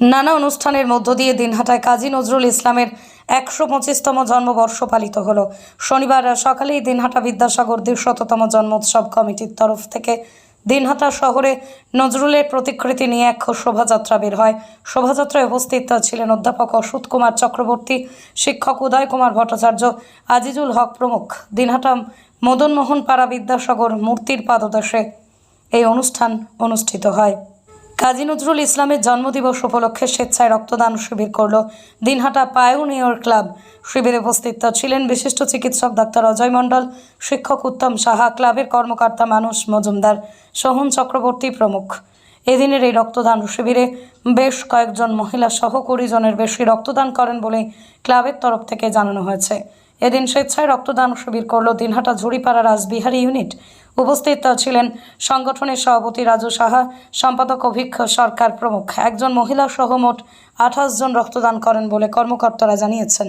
নানা অনুষ্ঠানের মধ্য দিয়ে দিনহাটায় কাজী নজরুল ইসলামের একশো পঁচিশতম জন্মবর্ষ পালিত হলো। শনিবার সকালেই দিনহাটা বিদ্যাসাগর শততম জন্মোৎসব কমিটির তরফ থেকে দিনহাটা শহরে নজরুলের প্রতিকৃতি নিয়ে এক শোভাযাত্রা বের হয়। শোভাযাত্রায় উপস্থিত ছিলেন অধ্যাপক অসুত কুমার চক্রবর্তী, শিক্ষক উদয় কুমার ভট্টাচার্য, আজিজুল হক প্রমুখ। দিনহাটা মদনমোহন পাড়া বিদ্যাসাগর মূর্তির পাদদেশে এই অনুষ্ঠান অনুষ্ঠিত হয়। কাজী নজরুল ইসলামের জন্মদিবস উপলক্ষে স্বেচ্ছায় রক্তদান শিবির করল দিনহাটা পায়োনিয়র ক্লাব। শিবিরে উপস্থিত ছিলেন বিশিষ্ট চিকিৎসক ডাক্তার অজয় মণ্ডল, শিক্ষক উত্তম সাহা, ক্লাবের কর্মকর্তা মানুষ মজুমদার, সোহন চক্রবর্তী প্রমুখ। এদিনের এই রক্তদান শিবিরে বেশ কয়েকজন মহিলা সহ কুড়ি জনের বেশি রক্তদান করেন বলে ক্লাবের তরফ থেকে জানানো হয়েছে। এদিন স্বেচ্ছায় রক্তদান শিবির করল দিনহাটা ঝুড়িপাড়া রাসবিহারী ইউনিট। উপস্থিত ছিলেন সংগঠনের সভাপতি রাজু সাহা, সম্পাদক অভিক্ষ সরকার প্রমুখ। একজন মহিলা সহ মোট আঠাশ জন রক্তদান করেন বলে কর্মকর্তারা জানিয়েছেন।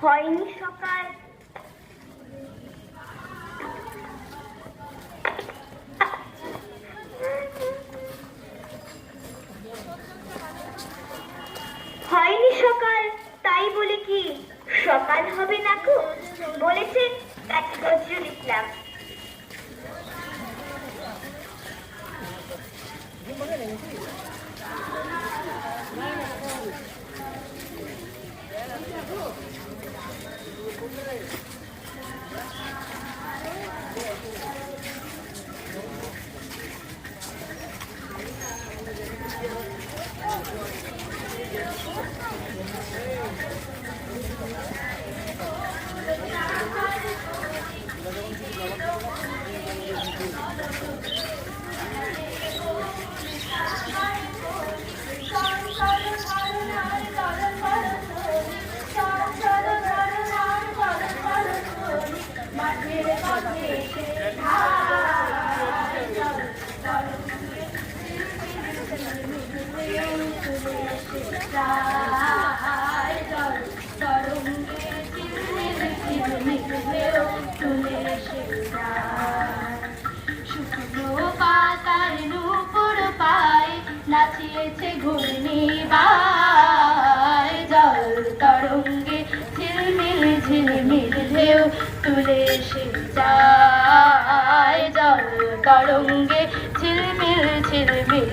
হয়নি সকাল। হয়নি সকাল তাই বলে কি সকাল হবে না বলেছে কাজী নজরুল ইসলাম পাতার নূপুর পায় নাচিয়েছে ঘূর্ণি বাই জল তরঙ্গে ঝিলমিল ঝিলমিল ঢেউ তুলে সে যায়, জল তরঙ্গে ঝিলমিল ঝিলমিল